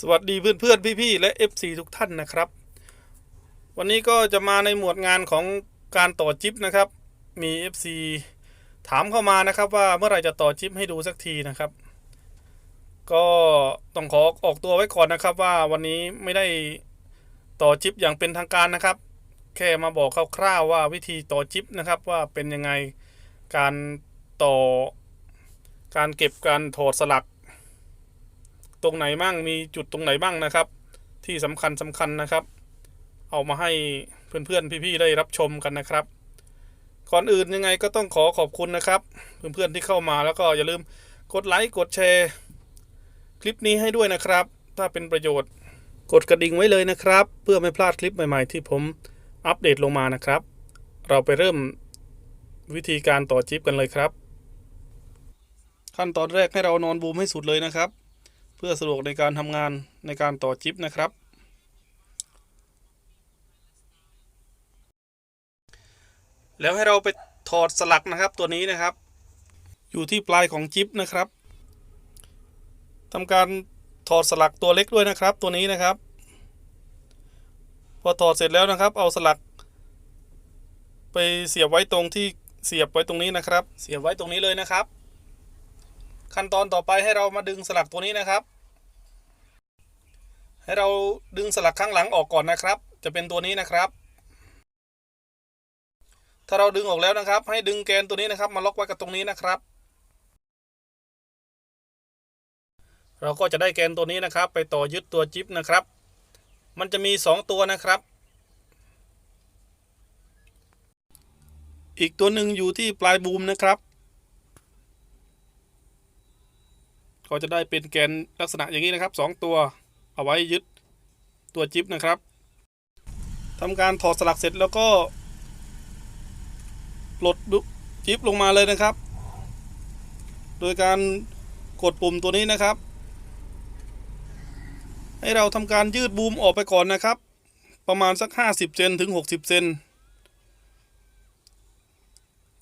สวัสดีเพื่อนเพื่อนพี่ ๆ และ FC ทุกท่านนะครับ วันนี้ก็จะมาในหมวดงานของการต่อจิ๊บนะครับ มี FC ถามเข้ามานะครับว่าเมื่อไหร่จะต่อจิ๊บให้ดูสักทีนะครับ ก็ต้องขอออกตัวไว้ก่อนนะครับว่าวันนี้ไม่ได้ต่อจิ๊บอย่างเป็นทางการนะครับ แค่มาบอกคร่าวๆว่าวิธีต่อจิ๊บนะครับว่าเป็นยังไงการต่อการเก็บการถอดสลัก ตรงไหนบ้างมีจุดตรงไหนบ้างนะครับ ที่สำคัญสำคัญนะครับ เอามาให้เพื่อนๆพี่ๆได้รับชมกันนะครับ ก่อนอื่นยังไงก็ต้องขอขอบคุณนะครับ เพื่อนๆที่เข้ามาแล้วก็อย่าลืมกดไลค์กดแชร์คลิปนี้ให้ด้วยนะครับ ถ้าเป็นประโยชน์กดกระดิ่งไว้เลยนะครับ เพื่อไม่พลาดคลิปใหม่ๆ ที่ผมอัปเดตลงมานะครับ เราไปเริ่มวิธีการต่อจิ๊บกันเลยครับ ขั้นตอนแรกให้เรานอนบูมให้สุดเลยนะครับ พื่อสะดวกในการทำงานในการต่อจิ๊บนะครับ แล้วให้เราไปถอดสลักนะครับตัวนี้นะครับ อยู่ที่ปลายของจิ๊บนะครับทำการถอดสลักตัวเล็กด้วยนะครับ ตัวนี้นะครับ พอถอดเสร็จแล้วนะครับ เอาสลัก ไปเสียบไว้ตรงที่เสียบไว้ตรงนี้นะครับ เสียบไว้ตรงนี้เลยนะครับขั้นตอนต่อไปให้เรามาดึงสลักตัวนี้นะครับ ให้เราดึงสลักข้างหลังออกก่อนนะครับ จะเป็นตัวนี้นะครับ ถ้าเราดึงออกแล้วนะครับ ให้ดึงแกนตัวนี้นะครับ มาล็อกไว้กับตรงนี้นะครับ เราก็จะได้แกนตัวนี้นะครับ ไปต่อยึดตัวจิ๊บนะครับ มันจะมีสองตัวนะครับ อีกตัวหนึ่งอยู่ที่ปลายบูมนะครับก็จะได้เป็นแกนลักษณะอย่างนี้นะครับสองตัว เอาไว้ยึดตัวจิ๊บนะครับทำการถอดสลักเสร็จแล้วก็ปลดจิ๊บลงมาเลยนะครับ โดยการกดปุ่มตัวนี้นะครับ ให้เราทำการยืดบูมออกไปก่อนนะครับ ประมาณสัก 50 เซนถึง 60 เซน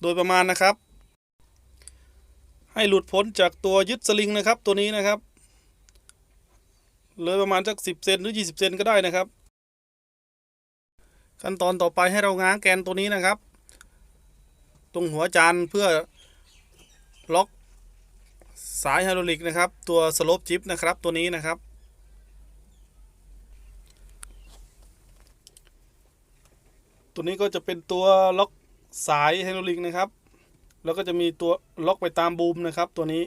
โดยประมาณนะครับ ให้หลุดพ้นจากตัวยึดสลิงนะครับตัวนี้นะครับ เลยประมาณสักสิบเซนหรือยี่สิบเซนก็ได้นะครับ ขั้นตอนต่อไปให้เราง้างแกนตัวนี้นะครับ ตรงหัวจานเพื่อล็อกสายไฮดรอลิกนะครับ ตัวสโลปจิปนะครับตัวนี้นะครับ ตัวนี้ก็จะเป็นตัวล็อกสายไฮดรอลิกนะครับ แล้วก็จะมีตัวล็อกไปตามบูมนะครับตัวนี้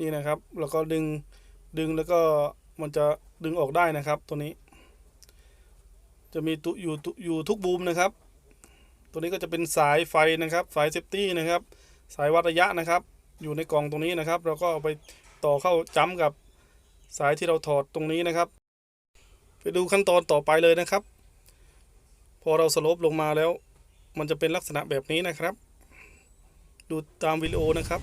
นี่นะครับ แล้วก็ดึงดึงแล้วก็มันจะดึงออกได้นะครับ ตัวนี้ จะมีตุอยู่ตุอยู่ทุกบูมนะครับ ตัวนี้ก็จะเป็นสายไฟนะครับ สายเซฟตี้นะครับ สายวัดระยะนะครับ อยู่ในกล่องตรงนี้นะครับ เราก็เอาไปต่อเข้าจ้ำกับสายที่เราถอดตรงนี้นะครับ ไปดูขั้นตอนต่อไปเลยนะครับ พอเราสลปลงมาแล้ว มันจะเป็นลักษณะแบบนี้นะครับ ดูตามวิดีโอนะครับ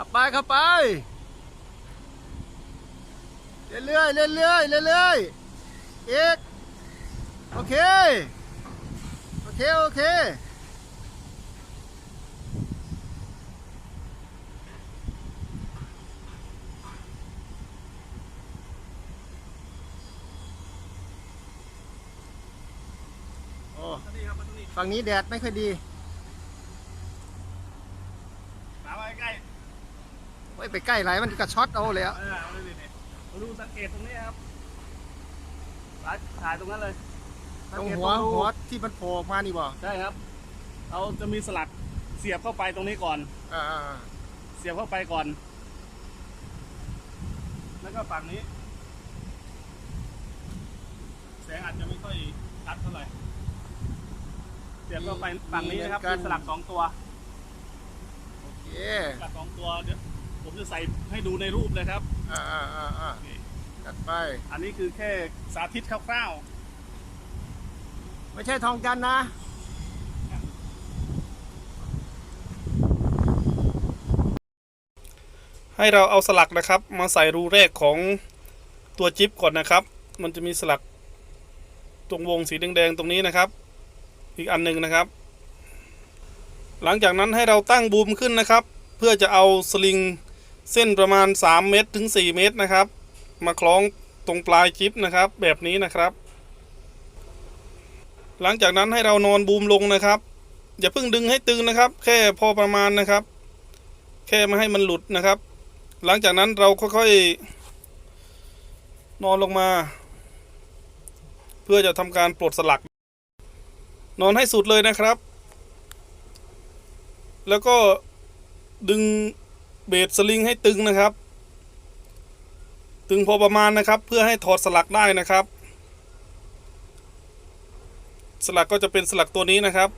ขับ ไปขับไป เรื่อยๆเรื่อยๆเรื่อยๆอีกโอเค โอเค โอเคโอ้ฝั่งนี้แดดไม่ค่อยดี มาไว้ใกล้ ไว้ไปใกล้ไหลมันก็ช็อตเอาเลยอะเออเอาเลยเนี่ยมาดูสังเกตตรงนี้ครับถ่ายถ่ายตรงนั้นเลยตรงหัวหัวที่มันโผล่ออกมานี่บ่ใช่ครับ เราจะมีสลักเสียบเข้าไปตรงนี้ก่อนอ่าเสียบเข้าไปก่อน แล้วก็ฝั่งนี้แสงอาจจะไม่ค่อยชัดเท่าไหร่เสียบเข้าไปฝั่งนี้นะครับมีสลักสองตัวโอเคสลักสองตัวเดี๋ยว ผมจะใส่ให้ดูในรูปเลยครับ อ่าอ่าอ่าอ่าจัดไป อันนี้คือแค่สาธิตคร่าวไม่ใช่ทองกันนะ ๆ ให้เราเอาสลักนะครับ มาใส่รูแรกของตัวจิ๊บก่อนนะครับ มันจะมีสลักตรงวงสีแดงๆตรงนี้นะครับ อีกอันหนึ่งนะครับ หลังจากนั้นให้เราตั้งบูมขึ้นนะครับ เพื่อจะเอาสลิง เส้นประมาณ 3 เมตรถึง 4 เมตรนะครับ มาคล้องตรงปลายจิ๊บนะครับ แบบนี้นะครับ หลังจากนั้นให้เรานอนบูมลงนะครับ อย่าเพิ่งดึงให้ตึงนะครับ แค่พอประมาณนะครับ แค่ไม่ให้มันหลุดนะครับ หลังจากนั้นเราค่อยๆ นอนลงมา เพื่อจะทำการปลดสลัก นอนให้สุดเลยนะครับ แล้วก็ดึง เบสสลิงให้ตึงนะครับ ตึงพอประมาณนะครับ เพื่อให้ถอดสลักได้นะครับ สลักก็จะเป็นสลักตัวนี้นะครับ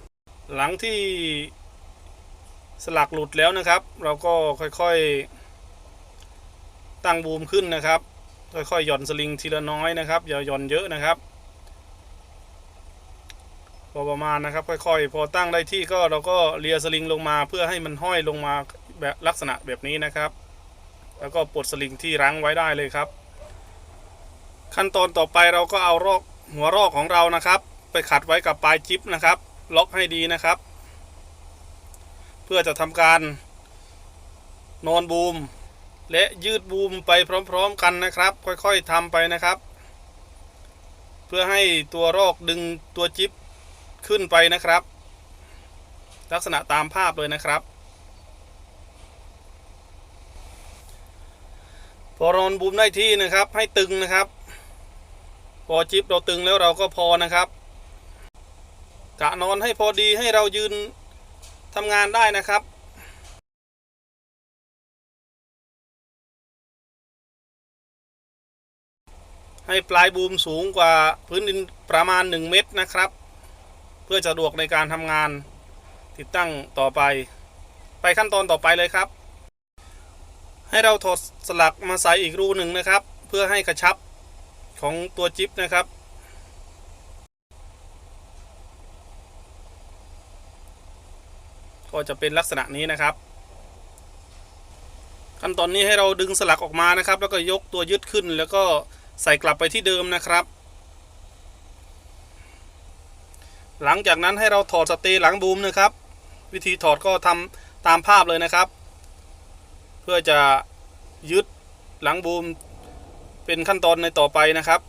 หลังที่สลักหลุดแล้วนะครับ เราก็ค่อยๆตั้งบูมขึ้นนะครับ ค่อยๆหย่อนสลิงทีละน้อยนะครับ อย่าหย่อนเยอะนะครับ พอประมาณนะครับ ค่อยๆ พอตั้งได้ที่ก็เราก็เลียสลิงลงมาเพื่อให้มันห้อยลงมา แบบลักษณะแบบนี้นะครับ แล้วก็ปลดสลิงที่รั้งไว้ได้เลยครับ ขั้นตอนต่อไปเราก็เอารอกหัวรอกของเรานะครับ ไปขัดไว้กับปลายจิ๊บนะครับ ล็อกให้ดีนะครับ เพื่อจะทำการนอนบูม และยืดบูมไปพร้อมๆกันนะครับ ค่อยๆทำไปนะครับ เพื่อให้ตัวรอกดึงตัวจิ๊บขึ้นไปนะครับ ลักษณะตามภาพเลยนะครับ พอนอนบูมได้ที่นะครับ ให้ตึงนะครับ พอจิ๊บเราตึงแล้วเราก็พอนะครับกะนอนให้พอดีให้เรายืนทำงานได้นะครับให้ปลายบูมสูงกว่าพื้นดินประมาณ 1 เมตรนะครับ เพื่อสะดวกในการทำงานติดตั้งต่อไป ไปขั้นตอนต่อไปเลยครับ ให้เราถอดสลักมาใส่อีกรูหนึ่งนะครับ เพื่อให้กระชับของตัวจิ๊บนะครับ ก็จะเป็นลักษณะนี้นะครับ ขั้นตอนนี้ให้เราดึงสลักออกมานะครับ แล้วก็ยกตัวยึดขึ้น แล้วก็ใส่กลับไปที่เดิมนะครับ หลังจากนั้นให้เราถอดสเตย์หลังบูมนะครับ วิธีถอดก็ทำตามภาพเลยนะครับ พื่อจะยึดหลังบูมเป็นขั้นตอนในต่อไปนะครับ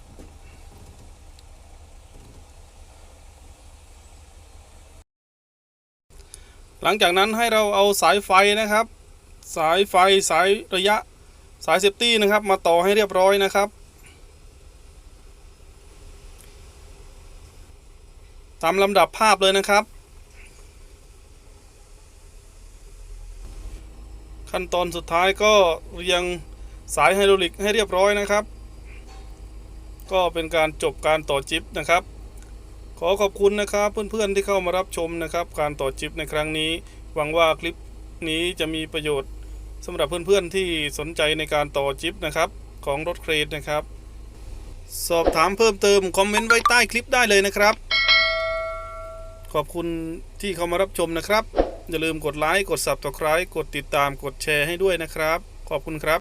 หลังจากนั้นให้เราเอาสายไฟนะครับ สายไฟสายระยะสายเซฟตี้นะครับ มาต่อให้เรียบร้อยนะครับ ตามลำดับภาพเลยนะครับ ขั้นตอนสุดท้ายก็เรียงสายไฮดรอลิกให้เรียบร้อยนะครับ ก็เป็นการจบการต่อจิ๊บนะครับ ขอขอบคุณนะครับเพื่อนๆที่เข้ามารับชมนะครับ การต่อจิ๊บในครั้งนี้ หวังว่าคลิปนี้จะมีประโยชน์สำหรับเพื่อนๆที่สนใจในการต่อจิ๊บนะครับของรถเครนนะครับ สอบถามเพิ่มเติมคอมเมนต์ไว้ใต้คลิปได้เลยนะครับ ขอบคุณที่เข้ามารับชมนะครับ อย่าลืมกดไลค์กด Subscribe กดติดตามกดแชร์ให้ด้วยนะครับ ขอบคุณครับ